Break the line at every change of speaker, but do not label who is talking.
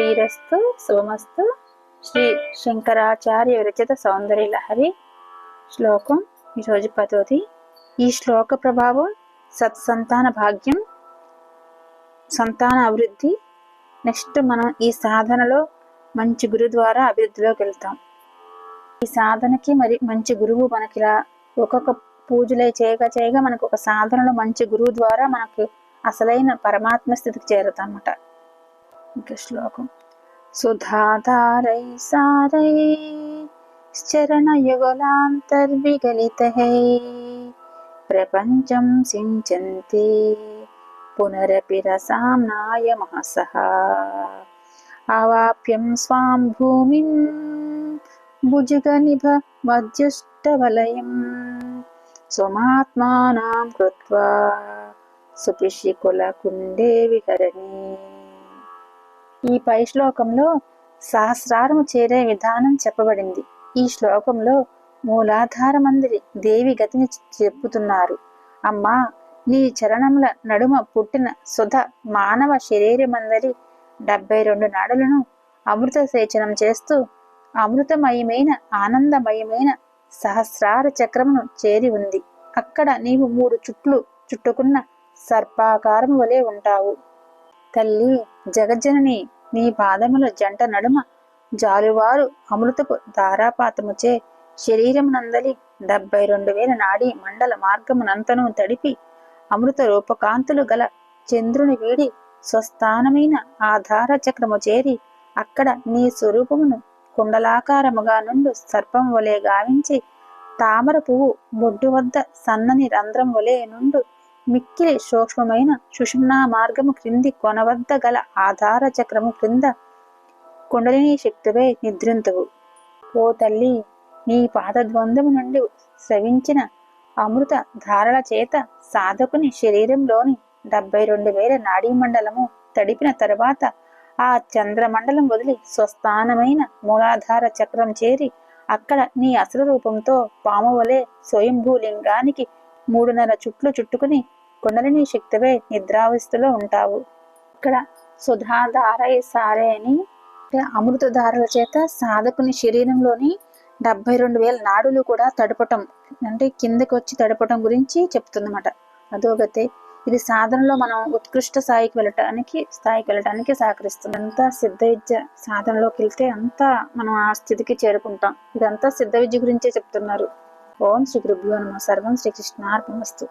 శ్రీరస్తు శుభమస్తు శ్రీ శంకరాచార్య విరచిత సౌందర్య లహరి శ్లోకం ఈరోజు పదోది. ఈ శ్లోక ప్రభావం సత్సంతాన భాగ్యం సంతాన అభివృద్ధి నెక్స్ట్ మనం ఈ సాధనలో మంచి గురు ద్వారా అభివృద్ధిలోకి వెళ్తాం. ఈ సాధనకి మరి మంచి గురువు మనకి ఇలా ఒక్కొక్క పూజలే చేయగా చేయగా మనకు ఒక సాధనలో మంచి గురువు ద్వారా మనకు అసలైన పరమాత్మ స్థితికి చేరుతాం అన్నమాట. ఇంకా శ్లోకం సుధాధారై సారై చరణయుగలాంతర్విగలితై ప్రపంచం సించంతి పునరపి రసాంనాయ మహసః అవాప్యం స్వాం భూమిం భుజగనిభ మధ్యుష్టవలయం స్వమాత్మానాం కృత్వా సుపిషికుల కుండే విహరణి ఈ పై శ్లోకంలో సహస్రారము చేరే విధానం చెప్పబడింది. ఈ శ్లోకంలో మూలాధారమందరి దేవి గతిని చెప్పుతున్నారు. అమ్మా నీ చరణముల నడుమ పుట్టిన సుధ మానవ శరీరమందరి డెబ్బై రెండు నాడులను అమృత సేచనం చేస్తూ అమృతమయమైన ఆనందమయమైన సహస్రార చక్రమును చేరి ఉంది. అక్కడ నీవు మూడు చుట్లు చుట్టుకున్న సర్పాకారము వలె ఉంటావు. తల్లి జగజ్జనని నీ పాదముల జంట నడుమ. జాలువారు అమృతపు ధారాపాతముచే శరీరమునందలి డెబ్బై రెండు వేల నాడి మండల మార్గమునంతను తడిపి అమృత రూపకాంతులు గల చంద్రుని వీడి స్వస్థానమైన ఆధార చక్రము చేరి అక్కడ నీ స్వరూపమును కుండలాకారముగా నుండు సర్పం వలె గావించి తామర పువ్వు బొడ్డు వద్ద సన్నని రంధ్రం వలె నుండు మిక్కిలి సూక్ష్మమైన సుషుమ్నా మార్గము క్రింది కొనవద్ద గల ఆధార చక్రము క్రింద కుండలిని శక్తివే నిద్రింతువు. ఓ తల్లి నీ పాదద్వందము నుండి స్రవించిన అమృత ధారల చేత సాధకుని శరీరంలోని డెబ్బై రెండు వేల నాడీ మండలము తడిపిన తరువాత ఆ చంద్రమండలం వదిలి స్వస్థానమైన మూలాధార చక్రం చేరి అక్కడ నీ అసలు రూపంతో పాము వలె స్వయంభూలింగానికి మూడున్నర చుట్లు చుట్టుకుని కుండలిని శక్తివే నిద్రావస్థలో ఉంటావు. ఇక్కడ సుధాధారయ సారే అని అమృతధారల చేత సాధకుని శరీరంలోని డెబ్బై రెండు వేల నాడులు కూడా తడపటం అంటే కిందకి వచ్చి తడపటం గురించి చెప్తుందన్నమాట. అదోగతే ఇది సాధనలో మనం ఉత్కృష్ట స్థాయికి వెళ్ళటానికి స్థాయికి వెళ్ళటానికి సహకరిస్తుంది. అంతా సిద్ధ విద్య సాధనలోకి వెళ్తే అంతా మనం ఆ స్థితికి చేరుకుంటాం. ఇదంతా సిద్ధ విద్య గురించే చెప్తున్నారు. ఓం శ్రీ గురుభ్యో నమ. సర్వం శ్రీకృష్ణార్పణమస్తు